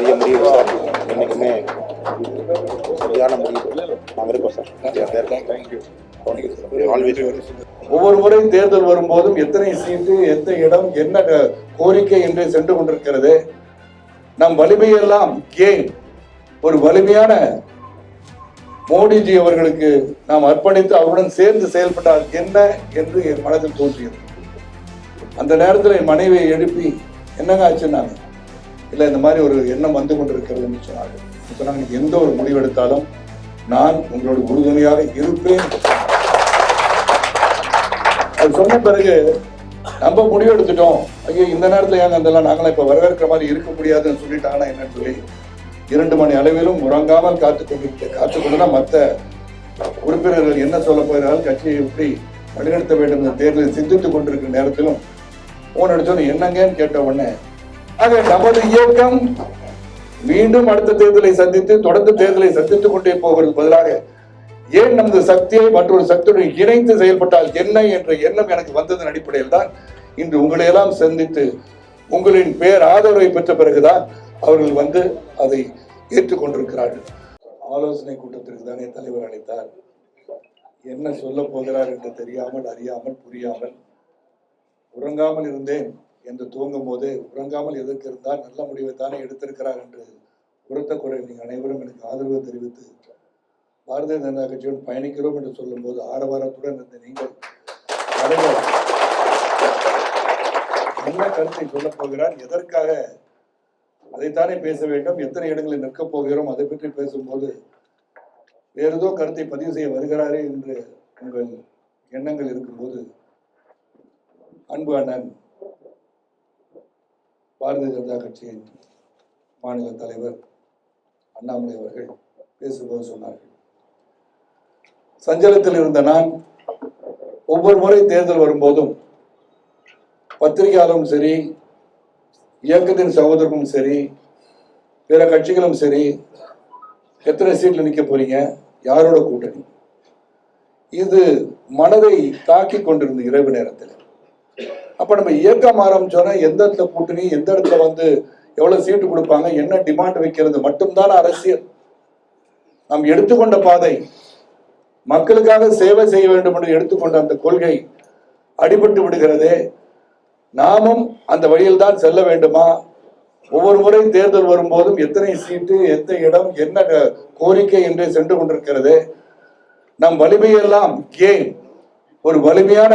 பெரிய முடிவு சார். என்றைக்குமே சரியான முடிவு. நாங்கள் இருக்கோம் சார். ஒவ்வொரு முறை தேர்தல் வரும்போதும் எத்தனை சீட்டு எந்த இடம் என்ன கோரிக்கை என்று சென்று கொண்டிருக்கிறது. நம் வலிமையெல்லாம் ஏன் ஒரு வலிமையான மோடிஜி அவர்களுக்கு நாம் அர்ப்பணித்து அவருடன் சேர்ந்து செயல்பட்டால் என்ன என்று என் மனதில் தோன்றியது. அந்த நேரத்தில் என் மனைவியை எழுப்பி என்னங்க ஆச்சுன்னாங்க? இல்லை இந்த மாதிரி ஒரு எண்ணம் வந்து கொண்டிருக்கிறதுன்னு சொன்னாங்க. சொன்னாங்க நாங்கள் எந்த ஒரு முடிவெடுத்தாலும் நான் உங்களோட உறுதுணையாக இருப்பேன். அது சொன்ன பிறகு நம்ம முடிவு எடுத்துட்டோம் ஐயோ இந்த நேரத்தில் ஏங்க அதெல்லாம் நாங்களாம் இப்போ வரவேற்கிற மாதிரி இருக்க முடியாதுன்னு சொல்லிட்டாங்கன்னா என்னன்னு சொல்லி இரண்டு மணி அளவிலும் உறங்காமல் காத்து கொண்டு காத்து கொண்டுனா மற்ற உறுப்பினர்கள் என்ன சொல்ல போகிறார்கள் கட்சியை எப்படி வழிநடத்த வேண்டும் என்ற தேர்தலை சிந்தித்துக் கொண்டிருக்கிற நேரத்திலும் போன் அடிச்சோன்னு என்னங்கன்னு கேட்ட உடனே ஆக நமது இயக்கம் மீண்டும் அடுத்த தேர்தலை சந்தித்து தொடர்ந்து தேர்தலை சந்தித்துக் கொண்டே போவதற்கு பதிலாக ஏன் நமது சக்தியை மற்றொரு சக்தியுடன் இணைந்து செயல்பட்டால் என்ன என்ற எண்ணம் எனக்கு வந்ததன் அடிப்படையில் தான் இன்று உங்களையெல்லாம் சந்தித்து உங்களின் பேர் ஆதரவை பெற்ற பிறகுதான் அவர்கள் வந்து அதை ஏற்றுக்கொண்டிருக்கிறார்கள். ஆலோசனை கூட்டத்திற்கு தானே தலைவர் அழைத்தார். என்ன சொல்ல போகிறார் என்று தெரியாமல் அறியாமல் புரியாமல் உறங்காமல் இருந்தேன். என்று துவங்கும் போது உறங்காமல் எதற்கு இருந்தால் நல்ல முடிவை தானே எடுத்திருக்கிறார் என்று உரத்த குரல் நீங்கள் அனைவரும் எனக்கு ஆதரவு தெரிவித்து பாரதிய ஜனதா கட்சியுடன் பயணிக்கிறோம் என்று சொல்லும்போது ஆரவாரத்துடன் இருந்த நீங்கள் என்ன கருத்தை சொல்லப் போகிறார்? எதற்காக? அதைத்தானே பேச வேண்டும். எத்தனை இடங்களில் நிற்கப் போகிறோம்? அதை பற்றி பேசும்போது வேறு ஏதோ கருத்தை பதிவு செய்ய வருகிறாரே என்று உங்கள் எண்ணங்கள் இருக்கும்போது அன்பு அண்ணன் பாரதிய ஜனதா கட்சியின் மாநில தலைவர் அண்ணாமலை அவர்கள் பேசும்போது சொன்னார்கள். சஞ்சலத்தில் இருந்த நான் ஒவ்வொரு முறை தேர்தல் வரும்போதும் பத்திரிகையாளரும் சரி இயக்கத்தின் சகோதரரும் சரி பிற கட்சிகளும் சரி எத்தனை சீட்ல நிற்க போறீங்க? யாரோட கூட்டணி? இது மனதை தாக்கி கொண்டிருந்த இரவு நேரத்தில். அப்போ நம்ம இயக்கம் ஆரம்பிச்சோன்னா எந்த இடத்துல கூட்டணி எந்த இடத்துல வந்து எவ்வளோ சீட்டு கொடுப்பாங்க என்ன டிமாண்ட் வைக்கிறது மட்டும்தான் அரசியல். நாம் எடுத்துக்கொண்ட பாதை மக்களுக்காக சேவை செய்ய வேண்டும் என்று எடுத்துக்கொண்ட அந்த கொள்கை அடிபட்டு விடுகிறதே. நாமும் அந்த வழியில் தான் செல்ல வேண்டுமா? ஒவ்வொரு முறை தேர்தல் வரும்போதும் எத்தனை சீட்டு எந்த இடம் என்ன கோரிக்கை என்று சென்று கொண்டிருக்கிறது. நம் வலிமையெல்லாம் ஏன்? ஒரு வலிமையான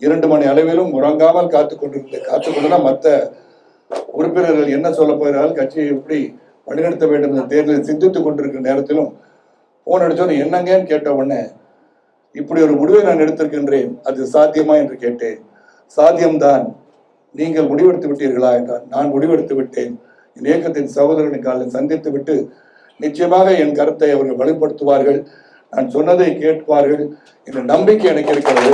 இரண்டு மணி அளவிலும் உறங்காமல் காத்து கொண்டிருந்த காத்து கொண்டுனா மற்ற உறுப்பினர்கள் என்ன சொல்ல போகிறார்கள்? கட்சியை எப்படி வழிநடத்த வேண்டும் என்ற தேர்தலை சிந்தித்துக் கொண்டிருக்கிற நேரத்திலும் போன் அடித்தோன்னு என்னங்கன்னு கேட்ட உடனே இப்படி ஒரு முடிவை நான் எடுத்திருக்கின்றேன். அது சாத்தியமா? என்று கேட்டேன். சாத்தியம்தான். நீங்கள் முடிவெடுத்து விட்டீர்களா? என்றால் நான் முடிவெடுத்து விட்டேன். என் இயக்கத்தின் சகோதரனை காலில் சந்தித்து விட்டு நிச்சயமாக என் கருத்தை அவர்கள் வலுப்படுத்துவார்கள். நான் சொன்னதை கேட்பார்கள். என்ற நம்பிக்கை எனக்கு இருக்கிறது.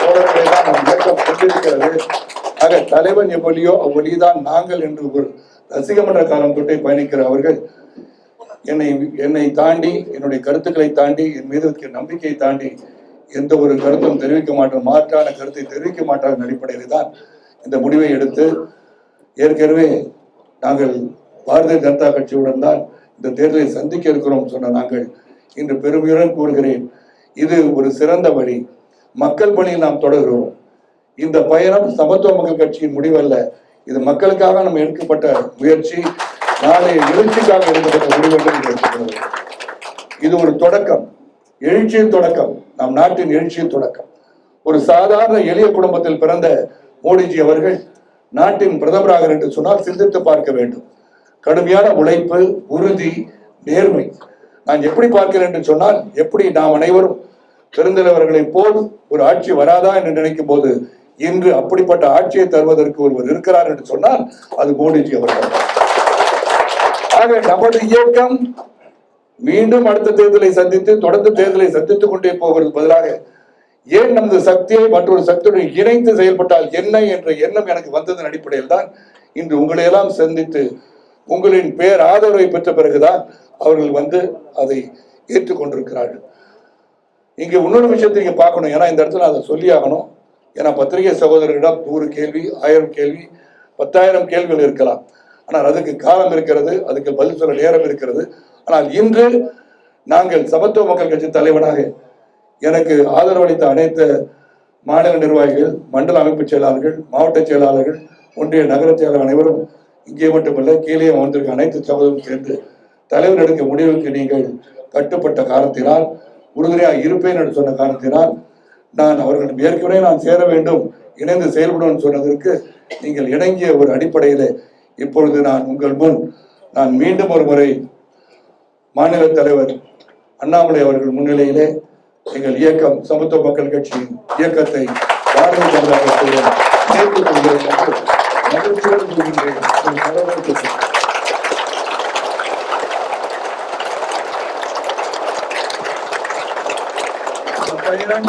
சோழர்களை தான் நம் இயக்கம் கொண்டிருக்கிறது ஆக தலைவன் எவ்வளியோ அவ்வழிதான் நாங்கள் என்று ஒரு ரசிகமன்ற காலம் தொட்டே பயணிக்கிற அவர்கள் என்னை என்னை தாண்டி என்னுடைய கருத்துக்களை தாண்டி என் மீது இருக்கிற நம்பிக்கையை தாண்டி எந்த ஒரு கருத்தும் தெரிவிக்க மாட்டோம். மாற்றான கருத்தை தெரிவிக்க மாட்டார்கள் அடிப்படையில் தான் இந்த முடிவை எடுத்து ஏற்கனவே நாங்கள் பாரதிய ஜனதா கட்சியுடன் தான் இந்த தேர்தலை சந்திக்க இருக்கிறோம் சொன்ன நாங்கள் இன்று பெருமையுடன் கூறுகிறேன். இது ஒரு சிறந்த வழி. மக்கள் பணியில் நாம் தொடர்கிறோம். இந்த பயணம் சமத்துவ மக்கள் கட்சியின் முடிவல்ல. இது மக்களுக்காக நம்ம எடுக்கப்பட்ட முயற்சி. நாளை எழுச்சிக்காக எடுக்கப்பட்ட முடிவு என்று இது ஒரு தொடக்கம். எழுச்சியின் தொடக்கம். நம் நாட்டின் எழுச்சியின் தொடக்கம். ஒரு சாதாரண எளிய குடும்பத்தில் பிறந்த மோடிஜி அவர்கள் நாட்டின் பிரதமராக என்று சொன்னால் சிந்தித்து பார்க்க வேண்டும். கடுமையான உழைப்பு உறுதி நேர்மை. நான் எப்படி பார்க்கிறேன் என்று சொன்னால் எப்படி நாம் அனைவரும் பெருந்தலைவர்களை போல் ஒரு ஆட்சி வராதா என்று நினைக்கும் போது இன்று அப்படிப்பட்ட ஆட்சியை தருவதற்கு ஒருவர் இருக்கிறார் என்று சொன்னால் அது மோடிஜி அவர்கள். ஆக நமது இயக்கம் மீண்டும் அடுத்த தேர்தலை சந்தித்து தொடர்ந்து தேர்தலை சந்தித்துக் கொண்டே போகிறது பதிலாக ஏன் நமது சக்தியை மற்றொரு சக்தியுடன் இணைந்து செயல்பட்டால் என்ன என்ற எண்ணம் எனக்கு வந்ததன் அடிப்படையில் தான் இன்று உங்களையெல்லாம் சந்தித்து உங்களின் பேர் ஆதரவை பெற்ற பிறகுதான் அவர்கள் வந்து அதை ஏற்றுக்கொண்டிருக்கிறார்கள். இங்க இன்னொரு விஷயத்தை நீங்க பார்க்கணும். ஏன்னா இந்த இடத்துல அதை சொல்லி ஆகணும். ஏன்னா பத்திரிகை சகோதரர்களிடம் நூறு கேள்வி ஆயிரம் கேள்வி பத்தாயிரம் கேள்விகள் இருக்கலாம். ஆனால் அதுக்கு காலம் இருக்கிறது அதுக்கு பதில் சொல்ல நேரம் இருக்கிறது. ஆனால் இன்று நாங்கள் சமத்துவ மக்கள் கட்சி தலைவனாக எனக்கு ஆதரவளித்த அனைத்து மாநில நிர்வாகிகள் மண்டல அமைப்பு செயலாளர்கள் மாவட்ட செயலாளர்கள் ஒன்றிய நகர செயலாளர் அனைவரும் இங்கே மட்டுமல்ல கீழே வந்திருக்க அனைத்து சகோதரரும் சேர்ந்து தலைவர் எடுக்க முடிவுக்கு நீங்கள் கட்டுப்பட்ட காரணத்தினால் உறுதுணையாக இருப்பேன் என்று சொன்ன காரணத்தினால் நான் அவர்களிடம் ஏற்கனவே நான் சேர வேண்டும் இணைந்து செயல்படும் சொன்னதற்கு நீங்கள் இணங்கிய ஒரு அடிப்படையில் இப்பொழுது நான் உங்கள் முன் நான் மீண்டும் ஒரு முறை மாநில தலைவர் அண்ணாமலை அவர்கள் முன்னிலையிலே எங்கள் இயக்கம் சமத்துவ மக்கள் கட்சியின் இயக்கத்தை பாரதிய ஜனதா கட்சியுடன் சேர்த்துக் கொள்கிறேன் என்று மகிழ்ச்சியோடு கூறுகின்றேன். உங்கள் வரவேற்பு இந்த பயணம்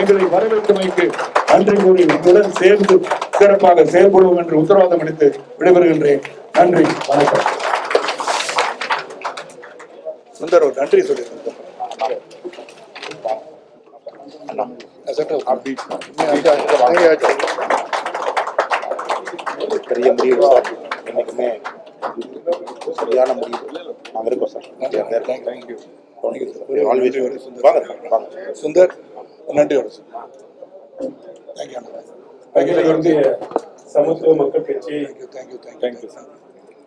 எங்களை வரவேற்றமைக்கு நன்றி கூறி உங்களுடன் சேர்ந்து சிறப்பாக செயல்படுவோம் என்று உத்தரவாதம் அளித்து விடைபெறுகின்றேன். நன்றி வணக்கம். சுந்தர் நன்றி சொல்லியிருக்கேன் பெரிய முடிவு சார். என்னைக்குமே சரியான முடிவு. நாங்கள் இருக்கோம் சார். தேங்க்யூ. வாங்க வாங்க. சுந்தர் நன்றி ஒரு தேங்க்யூ அகில இந்திய சமத்துவ மக்கள் கட்சி தேங்க்யூ தேங்க்யூ தேங்க்யூ